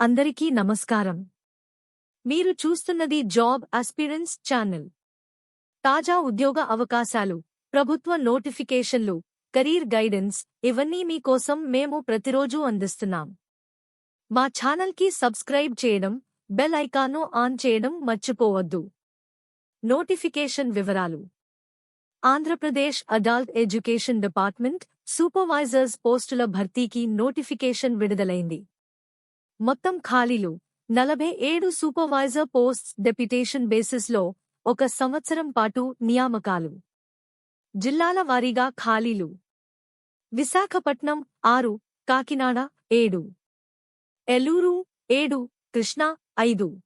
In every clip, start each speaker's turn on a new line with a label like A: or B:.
A: అందరికీ నమస్కారం. మీరు చూస్తున్నది జాబ్ అస్పిరెన్స్ ఛానల్. తాజా ఉద్యోగ అవకాశాలు ప్రభుత్వ నోటిఫికేషన్లు కెరీర్ గైడెన్స్ ఇవన్నీ మీకోసం మేము ప్రతిరోజూ అందిస్తున్నాం. మా ఛానల్కి సబ్స్క్రైబ్ చేయడం బెల్ ఐకాను ఆన్ చేయడం మర్చిపోవద్దు. నోటిఫికేషన్ వివరాలు. Andhra Pradesh adult education department supervisors పోస్టుల భర్తీకి నోటిఫికేషన్ విడుదలైంది. మొత్తం ఖాళీలు. నలభై ఏడు సూపర్వైజర్ పోస్ట్స్ డెప్యుటేషన్ బేసిస్లో ఒక సంవత్సరం పాటు నియామకాలు. జిల్లాల వారీగా ఖాళీలు. విశాఖపట్నం ఆరు కాకినాడ ఏడు. ఎలూరు ఏడు కృష్ణా ఐదు.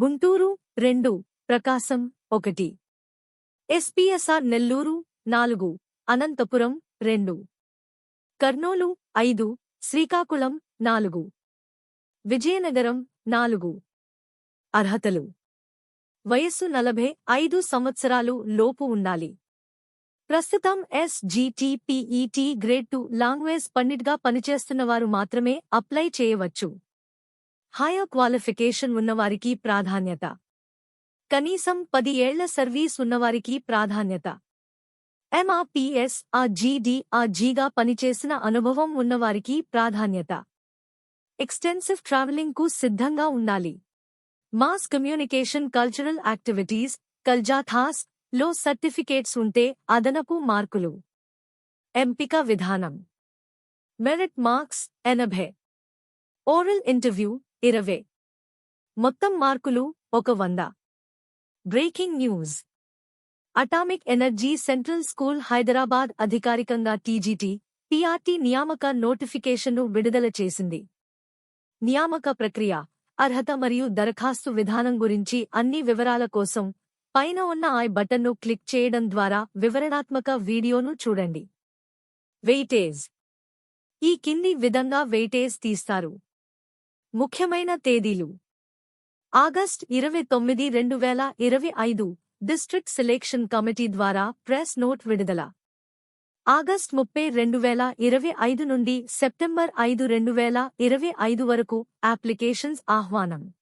A: గుంటూరు రెండు ప్రకాశం ఒకటి. ఎస్పీఎస్ఆర్ నెల్లూరు నాలుగు అనంతపురం రెండు. కర్నూలు ఐదు శ్రీకాకుళం నాలుగు. విజయనగరం నాలుగు. అర్హతలు. వయస్సు నలభై ఐదు సంవత్సరాలు లోపు ఉండాలి. ప్రస్తుతం SGT PET grade two language పండిట్గా పనిచేస్తున్నవారు మాత్రమే అప్లై చేయవచ్చు. హయర్ క్వాలిఫికేషన్ ఉన్నవారికి ప్రాధాన్యత. కనీసం పది ఏళ్ళ సర్వీస్ ఉన్నవారికి ప్రాధాన్యత. ఎంఆర్పిఎస్ ఆ జీడీ ఆ జీగా పనిచేసిన అనుభవం ఉన్నవారికి ప్రాధాన్యత. ఎక్స్టెన్సివ్ ట్రావెలింగ్కు సిద్ధంగా ఉండాలి. మాస్ కమ్యూనికేషన్ కల్చరల్ యాక్టివిటీస్ కల్జాథాస్లో సర్టిఫికేట్స్ ఉంటే అదనపు మార్కులు. ఎంపిక విధానం. మెరిట్ మార్క్స్ ఎనభై. ఓరల్ ఇంటర్వ్యూ ఇరవై. మొత్తం మార్కులు ఒక వంద. Breaking news. Atomic energy central school Hyderabad అధికారికంగా టీజీటీ పీఆర్టీ నియామక నోటిఫికేషన్ను విడుదల చేసింది. నియామక ప్రక్రియ అర్హత మరియు దరఖాస్తు విధానం గురించి అన్ని వివరాల కోసం పైన ఉన్న ఐ బటన్ను క్లిక్ చేయడం ద్వారా వివరణాత్మక వీడియోను చూడండి. వెయిటేజ్ ఈ కింది విధంగా వెయిటేజ్ తీస్తారు. ముఖ్యమైన తేదీలు. ఆగస్ట్ ఇరవై తొమ్మిది రెండు వేల ఇరవై ఐదు డిస్ట్రిక్ట్ సెలెక్షన్ కమిటీ ద్వారా ప్రెస్ నోట్ విడుదల. ఆగస్ట్ ముప్పై రెండు వేల ఇరవై ఐదు నుండి సెప్టెంబర్ ఐదు రెండు వేల ఇరవై ఐదు వరకు అప్లికేషన్స్ ఆహ్వానం.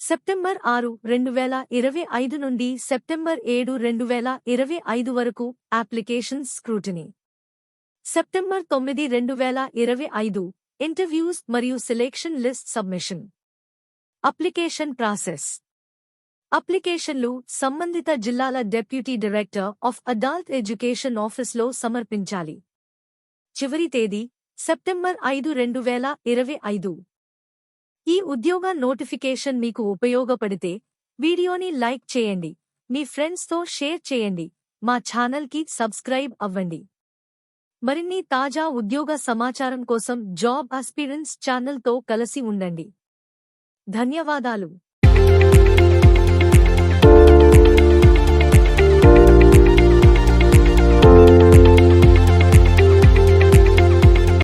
A: సెప్టెంబర్ ఆరు రెండు వేల ఇరవై ఐదు నుండి సెప్టెంబర్ ఏడు రెండు వేల ఇరవై ఐదు వరకు అప్లికేషన్స్ స్క్రూటినీ. సెప్టెంబర్ తొమ్మిది రెండు వేల ఇరవై ఐదు ఇంటర్వ్యూస్ మరియు selection list submission. Application process. అప్లికేషన్లు సంబంధిత జిల్లాల deputy director of adult education ఆఫీస్లో సమర్పించాలి. చివరి తేదీ సెప్టెంబర్ ఐదు రెండు వేల ఇరవై ఐదు. ఈ ఉద్యోగ నోటిఫికేషన్ మీకు ఉపయోగపడితే వీడియోని లైక్ చేయండి మీ ఫ్రెండ్స్తో షేర్ చేయండి మా ఛానల్కి సబ్స్క్రైబ్ అవ్వండి. మరిన్ని తాజా ఉద్యోగ సమాచారం కోసం జాబ్ అస్పిరెన్స్ ఛానల్తో కలిసి ఉండండి. ధన్యవాదాలు.